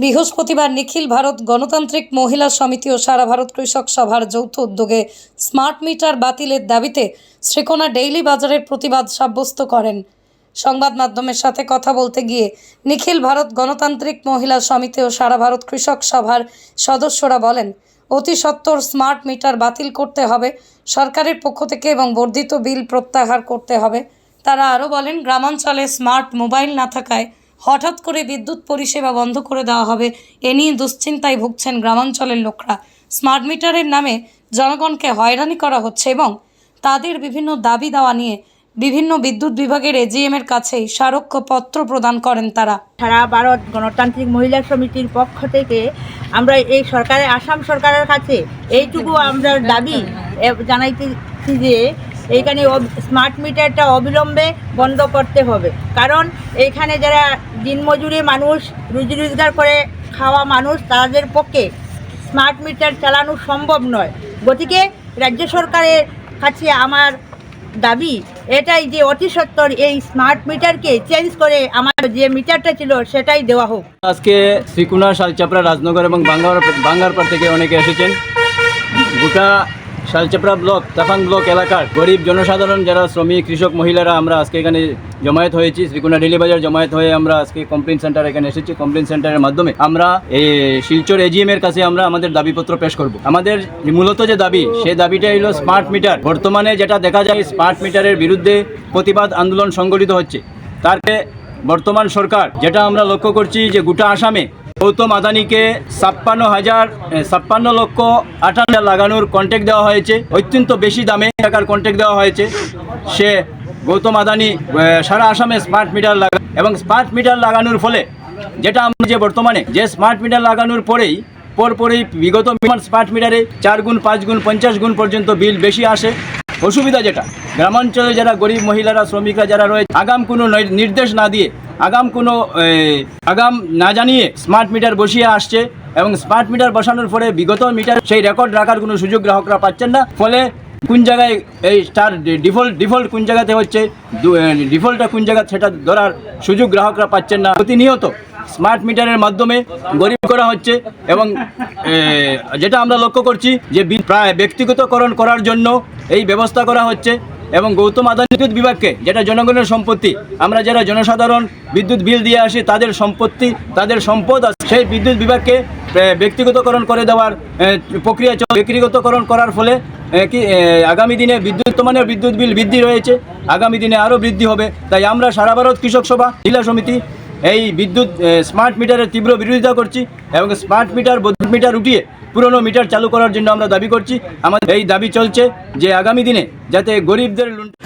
বৃহস্পতিবার নিখিল ভারত গণতান্ত্রিক মহিলা সমিতি ও সারা ভারত কৃষক সভার যৌথ উদ্যোগে স্মার্ট মিটার বাতিলের দাবিতে শ্রীকোনা ডেইলি বাজারের প্রতিবাদ সাব্যস্ত করেন। সংবাদ মাধ্যমের সাথে কথা বলতে গিয়ে নিখিল ভারত গণতান্ত্রিক মহিলা সমিতি ও সারা ভারত কৃষক সভার সদস্যরা বলেন, অতি সত্বর স্মার্ট মিটার বাতিল করতে হবে, সরকারের পক্ষ থেকে এবং বর্ধিত বিল প্রত্যাহার করতে হবে। তারা আরও বলেন, গ্রামাঞ্চলে স্মার্ট মোবাইল না থাকায় হঠাৎ করে বিদ্যুৎ পরিষেবা বন্ধ করে দেওয়া হবে। এ নিয়ে দুশ্চিন্তায় ভুগছেন গ্রামাঞ্চলের লোকরা। স্মার্ট মিটারের নামে জনগণকে হয়রানি করা হচ্ছে এবং তাদের বিভিন্ন দাবি দাওয়া নিয়ে বিভিন্ন বিদ্যুৎ বিভাগের এজিএম এর কাছেই স্মারকপত্র প্রদান করেন তারা। সারা ভারত গণতান্ত্রিক মহিলা সমিতির পক্ষ থেকে আমরা এই সরকারের, আসাম সরকারের কাছে এইটুকু আমরা দাবি জানাইতেছি যে এইখানে অব- স্মার্ট মিটারটা অবিলম্বে বন্ধ করতে হবে। কারণ এইখানে যারা দিনমজুরি মানুষ রুজি রোজগার করে খাওয়া মানুষ তাদের পক্ষে স্মার্ট মিটার চালানো সম্ভব নয়। গতিকে রাজ্য সরকারের কাছে আমার দাবি এটাই যে অতি সত্বর এই স্মার্ট মিটারকে চেঞ্জ করে আমার যে মিটারটা ছিল সেটাই দেওয়া হোক। আজকে শ্রীকুনা শালচাপড়া রাজনগর এবং বাঙ্গার বাঙ্গারপাড় থেকে অনেকে এসেছেন। গোটা শালচাপড়া ব্লক, তাফাং ব্লক এলাকার গরিব জনসাধারণ যারা শ্রমিক, কৃষক, মহিলারা আমরা আজকে এখানে জমায়েত হয়েছি। শ্রীকুনা ডেলি বাজার জমায়েত হয়ে আমরা আজকে কমপ্লেন সেন্টার এখানে এসেছি। কমপ্লেন সেন্টারের মাধ্যমে আমরা এই শিলচর এজিএম এর কাছে আমরা আমাদের দাবিপত্র পেশ করব। আমাদের মূলত যে দাবি সেই দাবিটা হলো স্মার্ট মিটার বর্তমানে যেটা দেখা যায় স্মার্ট মিটারের বিরুদ্ধে প্রতিবাদ আন্দোলন সংগঠিত হচ্ছে। তারকে বর্তমান সরকার, যেটা আমরা লক্ষ্য করছি যে গোটা আসামে গৌতম আদানিকে ছাপ্পান্ন হাজার ছাপ্পান্ন লক্ষ আটান্ন লাগানোর কন্ট্যাক্ট দেওয়া হয়েছে। অত্যন্ত বেশি দামে টাকার কন্ট্যাক্ট দেওয়া হয়েছে। সে গৌতম আদানি সারা আসামে স্মার্ট মিটার লাগা এবং স্মার্ট মিটার লাগানোর ফলে যেটা আমরা যে বর্তমানে যে স্মার্ট মিটার লাগানোর পরেই, পরপরই বিগত স্মার্ট মিটারে চার গুণ, পাঁচ গুণ, পঞ্চাশ গুণ পর্যন্ত বিল বেশি আসে। অসুবিধা যেটা, গ্রামাঞ্চলে যারা গরিব মহিলারা, শ্রমিকরা যারা রয়েছে, আগাম কোনো নির্দেশ না দিয়ে আগাম কোনো আগাম না জানিয়ে স্মার্ট মিটার বসিয়ে আসছে এবং স্মার্ট মিটার বসানোর ফলে বিগত মিটার সেই রেকর্ড রাখার কোনো সুযোগ গ্রাহকরা পাচ্ছেন না। ফলে কোন জায়গায় এই তার ডিফল্ট ডিফল্ট কোন জায়গাতে হচ্ছে ডিফল্টটা কোন জায়গা সেটা ধরার সুযোগ গ্রাহকরা পাচ্ছেন না। প্রতিনিয়ত স্মার্ট মিটারের মাধ্যমে গরিব করা হচ্ছে এবং যেটা আমরা লক্ষ্য করছি যে প্রায় ব্যক্তিগতকরণ করার জন্য এই ব্যবস্থা করা হচ্ছে। এবং গৌতম আদানি বিদ্যুৎ বিভাগকে, যেটা জনগণের সম্পত্তি, আমরা যারা জনসাধারণ বিদ্যুৎ বিল দিয়ে আসি, তাদের সম্পত্তি, তাদের সম্পদ সেই বিদ্যুৎ বিভাগকে ব্যক্তিগতকরণ করে দেওয়ার প্রক্রিয়া ব্যক্তিগতকরণ করার ফলে কি আগামী দিনে বিদ্যুৎ মানের বিদ্যুৎ বিল বৃদ্ধি রয়েছে, আগামী দিনে আরও বৃদ্ধি হবে। তাই আমরা সারা ভারত কৃষক সভা, জেলা সমিতি, এই বিদ্যুৎ স্মার্ট মিটারের তীব্র বিরোধিতা করছি এবং স্মার্ট মিটার, বৈদ্যুতিক মিটার উঠিয়ে পুরনো মিটার চালু করার জন্য আমরা দাবি করছি। আমাদের এই দাবি চলছে যে আগামী দিনে যাতে গরিবদের লুণ্ঠন